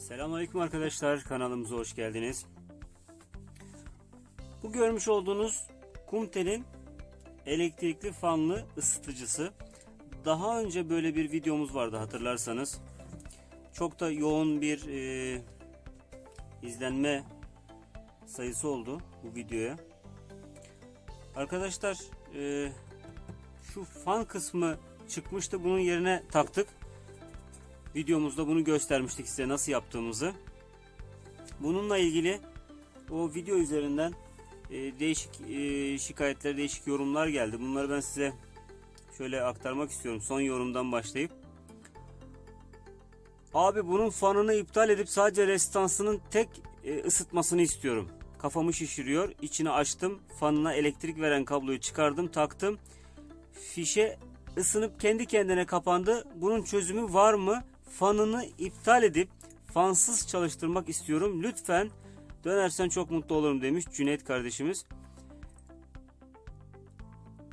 Selamünaleyküm arkadaşlar kanalımıza hoş geldiniz. Bu görmüş olduğunuz Kumtel'in elektrikli fanlı ısıtıcısı. Daha önce böyle bir videomuz vardı hatırlarsanız. Çok da yoğun bir e, izlenme sayısı oldu bu videoya. Arkadaşlar e, şu fan kısmı çıkmıştı bunun yerine taktık. Videomuzda bunu göstermiştik size nasıl yaptığımızı. Bununla ilgili o video üzerinden e, değişik e, şikayetler, değişik yorumlar geldi. Bunları ben size şöyle aktarmak istiyorum. Son yorumdan başlayıp. Abi bunun fanını iptal edip sadece restansının tek e, ısıtmasını istiyorum. Kafamı şişiriyor. İçini açtım. Fanına elektrik veren kabloyu çıkardım, taktım. Fişe ısınıp kendi kendine kapandı. Bunun çözümü var mı? Fanını iptal edip fansız çalıştırmak istiyorum. Lütfen dönersen çok mutlu olurum demiş Cüneyt kardeşimiz.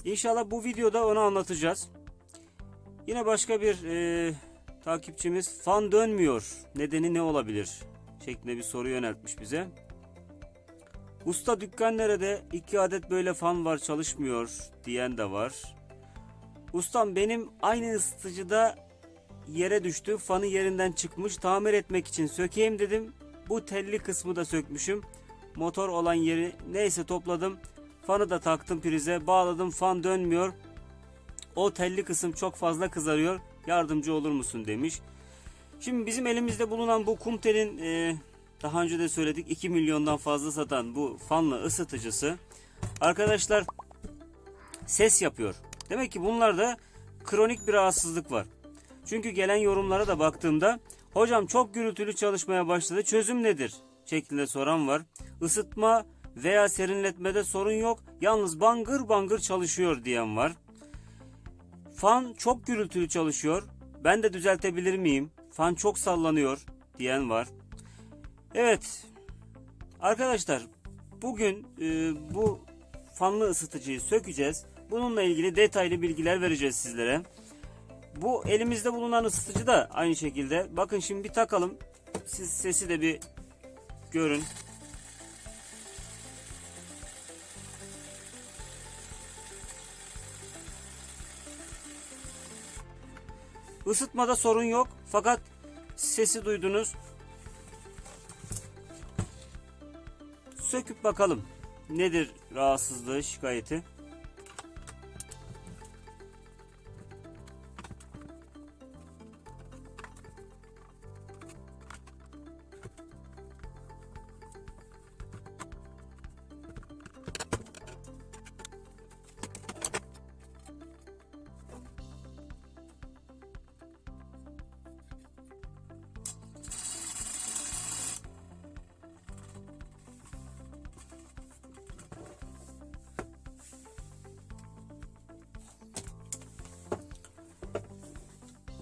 İnşallah bu videoda onu anlatacağız. Yine başka bir e, takipçimiz fan dönmüyor. Nedeni ne olabilir? Şeklinde bir soru yöneltmiş bize. Usta dükkan nerede? İki adet böyle fan var çalışmıyor diyen de var. Ustam benim aynı ısıtıcıda yere düştü. Fanı yerinden çıkmış. Tamir etmek için sökeyim dedim. Bu telli kısmı da sökmüşüm. Motor olan yeri neyse topladım. Fanı da taktım prize. Bağladım. Fan dönmüyor. O telli kısım çok fazla kızarıyor. Yardımcı olur musun demiş. Şimdi bizim elimizde bulunan bu Kumtel'in e, daha önce de söyledik 2 milyondan fazla satan bu fanlı ısıtıcısı. Arkadaşlar ses yapıyor. Demek ki bunlarda kronik bir rahatsızlık var. Çünkü gelen yorumlara da baktığımda hocam çok gürültülü çalışmaya başladı çözüm nedir şeklinde soran var. Isıtma veya serinletmede sorun yok yalnız bangır bangır çalışıyor diyen var. Fan çok gürültülü çalışıyor ben de düzeltebilir miyim? Fan çok sallanıyor diyen var. Evet arkadaşlar bugün e, bu fanlı ısıtıcıyı sökeceğiz. Bununla ilgili detaylı bilgiler vereceğiz sizlere. Bu elimizde bulunan ısıtıcı da aynı şekilde. Bakın şimdi bir takalım. Siz sesi de bir görün. Isıtmada sorun yok. Fakat sesi duydunuz. Söküp bakalım. Nedir rahatsızlığı, şikayeti?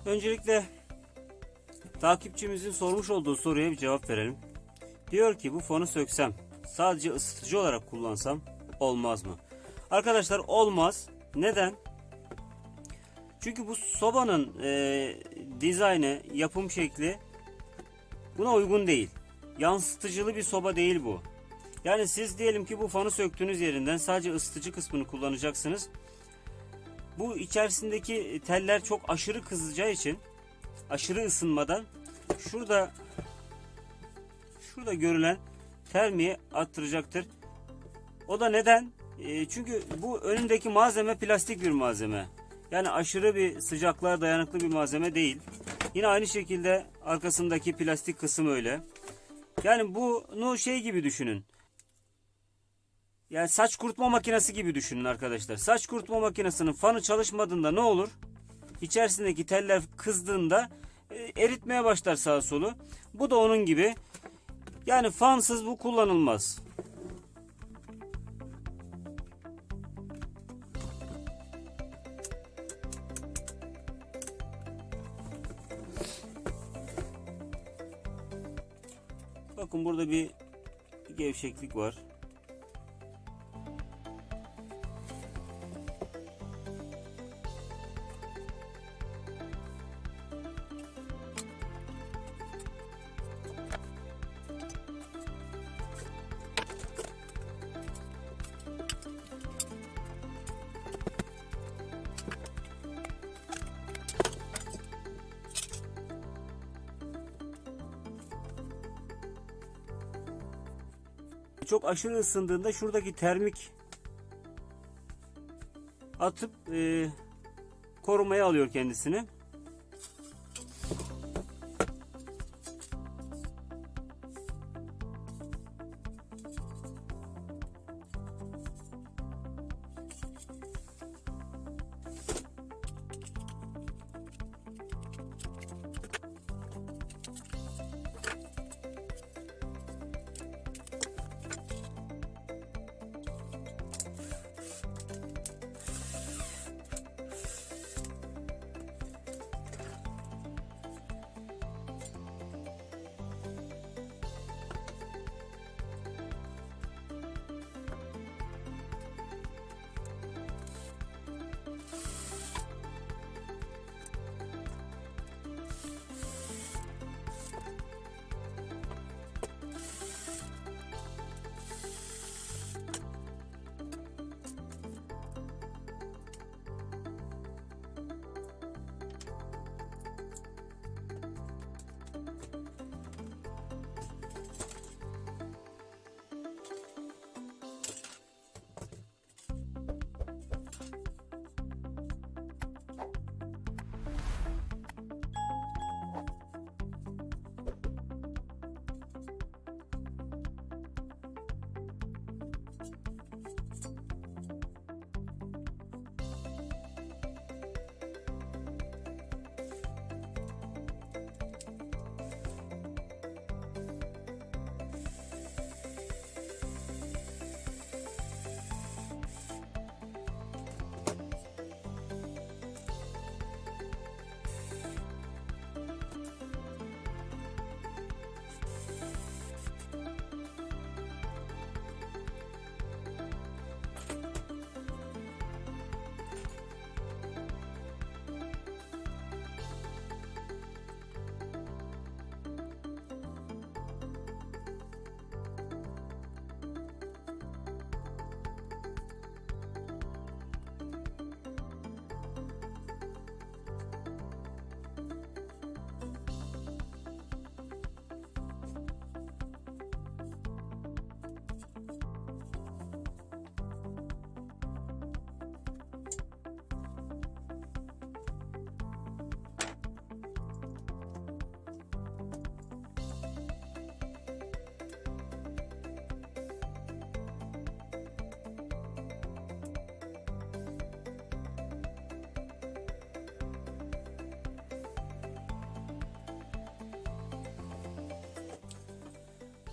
Öncelikle takipçimizin sormuş olduğu soruya bir cevap verelim. Diyor ki bu fonu söksem sadece ısıtıcı olarak kullansam olmaz mı? Arkadaşlar olmaz. Neden? Çünkü bu sobanın e, dizaynı, yapım şekli buna uygun değil. Yansıtıcılı bir soba değil bu. Yani siz diyelim ki bu fanı söktüğünüz yerinden sadece ısıtıcı kısmını kullanacaksınız. Bu içerisindeki teller çok aşırı kızacağı için aşırı ısınmadan şurada şurada görülen termiği arttıracaktır. O da neden? E, çünkü bu önündeki malzeme plastik bir malzeme. Yani aşırı bir sıcaklığa dayanıklı bir malzeme değil. Yine aynı şekilde arkasındaki plastik kısım öyle. Yani bunu şey gibi düşünün. Yani saç kurutma makinesi gibi düşünün arkadaşlar. Saç kurutma makinesinin fanı çalışmadığında ne olur? İçerisindeki teller kızdığında e, eritmeye başlar sağa solu. Bu da onun gibi. Yani fansız bu kullanılmaz. Bakın burada bir gevşeklik var. Çok aşırı ısındığında şuradaki termik atıp e, korumaya alıyor kendisini.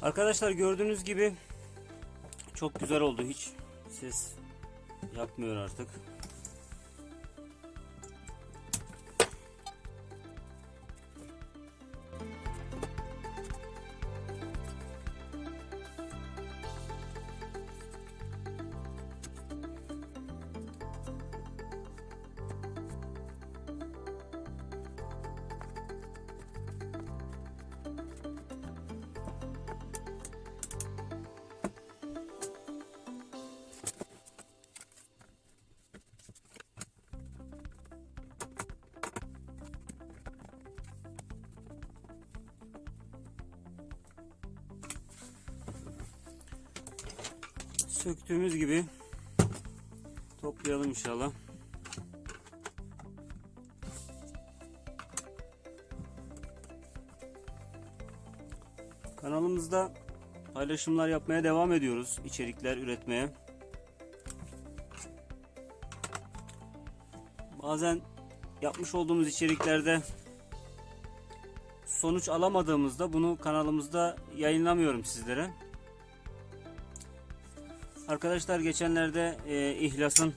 Arkadaşlar gördüğünüz gibi çok güzel oldu hiç ses yapmıyor artık. Söktüğümüz gibi toplayalım inşallah. Kanalımızda paylaşımlar yapmaya devam ediyoruz. içerikler üretmeye. Bazen yapmış olduğumuz içeriklerde sonuç alamadığımızda bunu kanalımızda yayınlamıyorum sizlere. Arkadaşlar geçenlerde e, İhlas'ın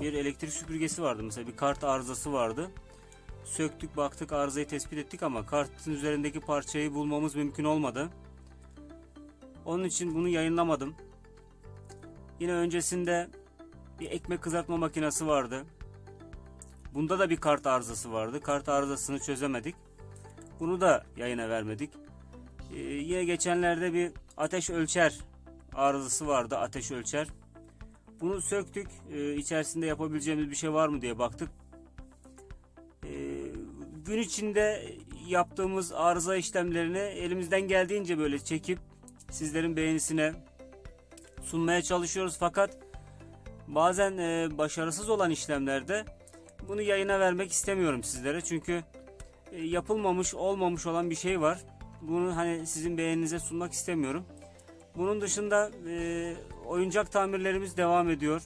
bir elektrik süpürgesi vardı. Mesela bir kart arızası vardı. Söktük baktık arızayı tespit ettik ama kartın üzerindeki parçayı bulmamız mümkün olmadı. Onun için bunu yayınlamadım. Yine öncesinde bir ekmek kızartma makinesi vardı. Bunda da bir kart arızası vardı. Kart arızasını çözemedik. Bunu da yayına vermedik. Ee, yine geçenlerde bir ateş ölçer arızası vardı. Ateş ölçer. Bunu söktük. Ee, içerisinde yapabileceğimiz bir şey var mı diye baktık. Ee, gün içinde yaptığımız arıza işlemlerini elimizden geldiğince böyle çekip sizlerin beğenisine sunmaya çalışıyoruz fakat bazen e, başarısız olan işlemlerde bunu yayına vermek istemiyorum sizlere çünkü e, yapılmamış olmamış olan bir şey var. Bunu hani sizin beğeninize sunmak istemiyorum. Bunun dışında e, oyuncak tamirlerimiz devam ediyor.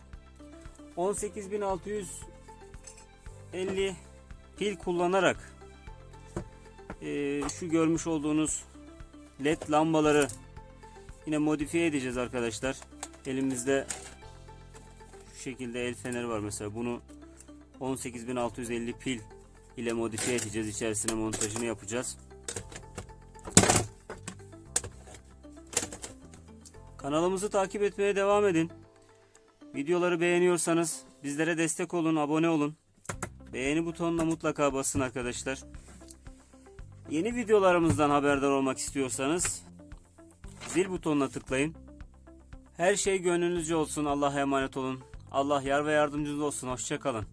18650 pil kullanarak e, şu görmüş olduğunuz led lambaları yine modifiye edeceğiz arkadaşlar. Elimizde şu şekilde el feneri var mesela bunu 18650 pil ile modifiye edeceğiz. İçerisine montajını yapacağız. Kanalımızı takip etmeye devam edin. Videoları beğeniyorsanız bizlere destek olun, abone olun. Beğeni butonuna mutlaka basın arkadaşlar. Yeni videolarımızdan haberdar olmak istiyorsanız zil butonuna tıklayın. Her şey gönlünüzce olsun. Allah'a emanet olun. Allah yar ve yardımcınız olsun. Hoşçakalın.